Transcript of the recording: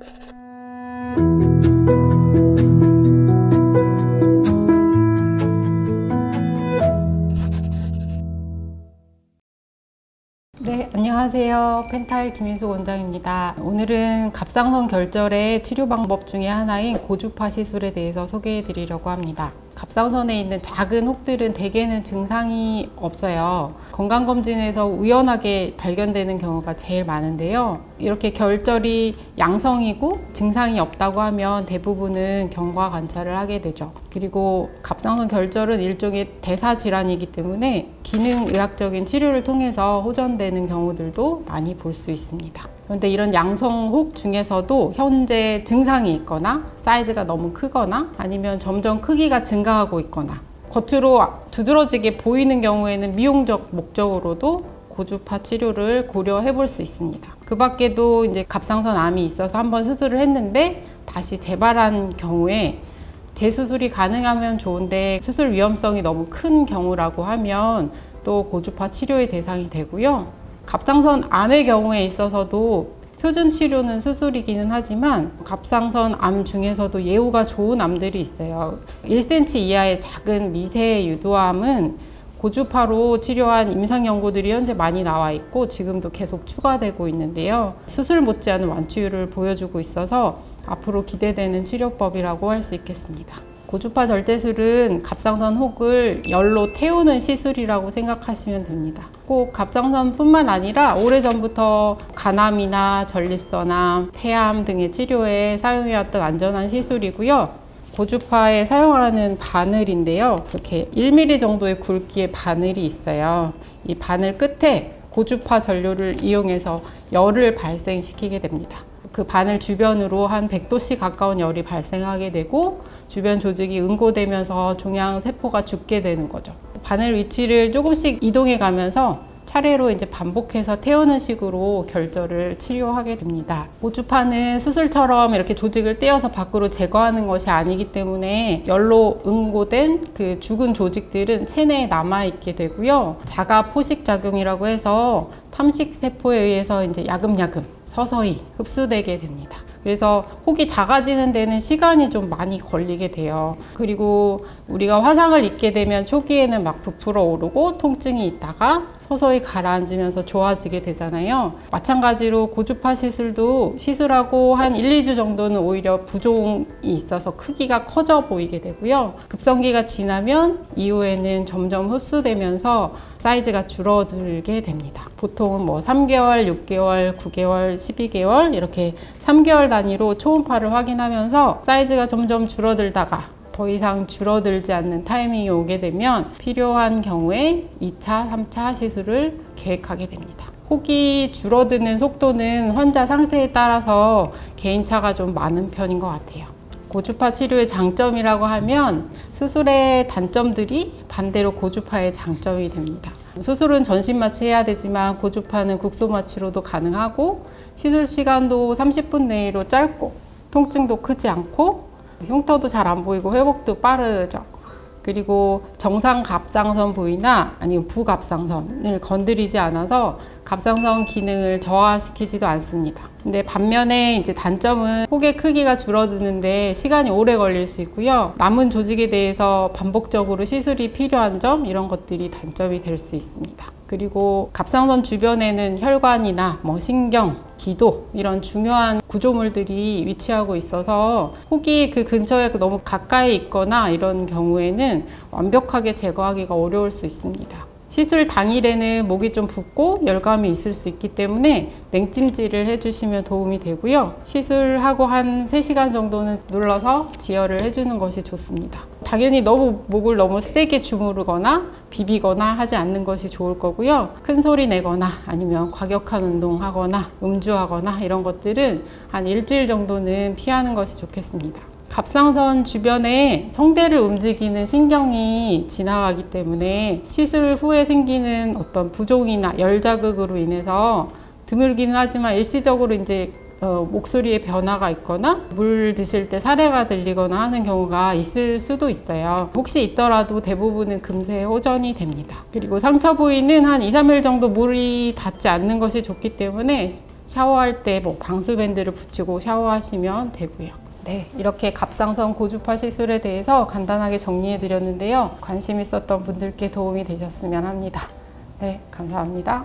네, 안녕하세요. 펜탈 김인수 원장입니다. 오늘은 갑상선 결절의 치료 방법 중에 하나인 고주파 시술에 대해서 소개해 드리려고 합니다. 갑상선에 있는 작은 혹들은 대개는 증상이 없어요. 건강검진에서 우연하게 발견되는 경우가 제일 많은데요. 이렇게 결절이 양성이고 증상이 없다고 하면 대부분은 경과 관찰을 하게 되죠. 그리고 갑상선 결절은 일종의 대사 질환이기 때문에 기능의학적인 치료를 통해서 호전되는 경우들도 많이 볼 수 있습니다. 그런데 이런 양성혹 중에서도 현재 증상이 있거나 사이즈가 너무 크거나 아니면 점점 크기가 증가하고 있거나 겉으로 두드러지게 보이는 경우에는 미용적 목적으로도 고주파 치료를 고려해 볼 수 있습니다. 그 밖에도 이제 갑상선 암이 있어서 한번 수술을 했는데 다시 재발한 경우에 재수술이 가능하면 좋은데 수술 위험성이 너무 큰 경우라고 하면 또 고주파 치료의 대상이 되고요. 갑상선 암의 경우에 있어서도 표준 치료는 수술이기는 하지만 갑상선 암 중에서도 예후가 좋은 암들이 있어요. 1cm 이하의 작은 미세 유도암은 고주파로 치료한 임상 연구들이 현재 많이 나와 있고 지금도 계속 추가되고 있는데요. 수술 못지않은 완치율을 보여주고 있어서 앞으로 기대되는 치료법이라고 할 수 있겠습니다. 고주파 절제술은 갑상선 혹을 열로 태우는 시술이라고 생각하시면 됩니다. 꼭 갑상선뿐만 아니라 오래전부터 간암이나 전립선암, 폐암 등의 치료에 사용해왔던 안전한 시술이고요. 고주파에 사용하는 바늘인데요. 이렇게 1mm 정도의 굵기의 바늘이 있어요. 이 바늘 끝에 고주파 전류를 이용해서 열을 발생시키게 됩니다. 그 바늘 주변으로 한 100도씨 가까운 열이 발생하게 되고 주변 조직이 응고되면서 종양 세포가 죽게 되는 거죠. 바늘 위치를 조금씩 이동해 가면서 차례로 이제 반복해서 태우는 식으로 결절을 치료하게 됩니다. 고주파는 수술처럼 이렇게 조직을 떼어서 밖으로 제거하는 것이 아니기 때문에 열로 응고된 그 죽은 조직들은 체내에 남아 있게 되고요. 자가 포식 작용이라고 해서 탐식 세포에 의해서 이제 야금야금 서서히 흡수되게 됩니다. 그래서 혹이 작아지는 데는 시간이 좀 많이 걸리게 돼요. 그리고 우리가 화상을 입게 되면 초기에는 막 부풀어 오르고 통증이 있다가 서서히 가라앉으면서 좋아지게 되잖아요. 마찬가지로 고주파 시술도 시술하고 한 1, 2주 정도는 오히려 부종이 있어서 크기가 커져 보이게 되고요. 급성기가 지나면 이후에는 점점 흡수되면서 사이즈가 줄어들게 됩니다. 보통은 뭐 3개월, 6개월, 9개월, 12개월 이렇게 3개월 단위로 초음파를 확인하면서 사이즈가 점점 줄어들다가 더 이상 줄어들지 않는 타이밍이 오게 되면 필요한 경우에 2차, 3차 시술을 계획하게 됩니다. 혹이 줄어드는 속도는 환자 상태에 따라서 개인차가 좀 많은 편인 것 같아요. 고주파 치료의 장점이라고 하면 수술의 단점들이 반대로 고주파의 장점이 됩니다. 수술은 전신 마취해야 되지만 고주파는 국소 마취로도 가능하고 시술 시간도 30분 내로 짧고 통증도 크지 않고 흉터도 잘 안 보이고 회복도 빠르죠. 그리고 정상 갑상선 부위나 아니면 부갑상선을 건드리지 않아서 갑상선 기능을 저하시키지도 않습니다. 근데 반면에 이제 단점은 혹의 크기가 줄어드는데 시간이 오래 걸릴 수 있고요. 남은 조직에 대해서 반복적으로 시술이 필요한 점 이런 것들이 단점이 될 수 있습니다. 그리고 갑상선 주변에는 혈관이나 뭐 신경, 기도 이런 중요한 구조물들이 위치하고 있어서 혹이 그 근처에 너무 가까이 있거나 이런 경우에는 완벽하게 제거하기가 어려울 수 있습니다. 시술 당일에는 목이 좀 붓고 열감이 있을 수 있기 때문에 냉찜질을 해주시면 도움이 되고요. 시술하고 한 3시간 정도는 눌러서 지혈을 해주는 것이 좋습니다. 당연히 너무 목을 너무 세게 주무르거나 비비거나 하지 않는 것이 좋을 거고요. 큰 소리 내거나 아니면 과격한 운동하거나 음주하거나 이런 것들은 한 일주일 정도는 피하는 것이 좋겠습니다. 갑상선 주변에 성대를 움직이는 신경이 지나가기 때문에 시술 후에 생기는 어떤 부종이나 열 자극으로 인해서 드물기는 하지만 일시적으로 이제 어, 목소리에 변화가 있거나 물 드실 때 사례가 들리거나 하는 경우가 있을 수도 있어요. 혹시 있더라도 대부분은 금세 호전이 됩니다. 그리고 상처 부위는 한 2, 3일 정도 물이 닿지 않는 것이 좋기 때문에 샤워할 때 뭐 방수밴드를 붙이고 샤워하시면 되고요. 네, 이렇게 갑상선 고주파 시술에 대해서 간단하게 정리해 드렸는데요. 관심 있었던 분들께 도움이 되셨으면 합니다. 네, 감사합니다.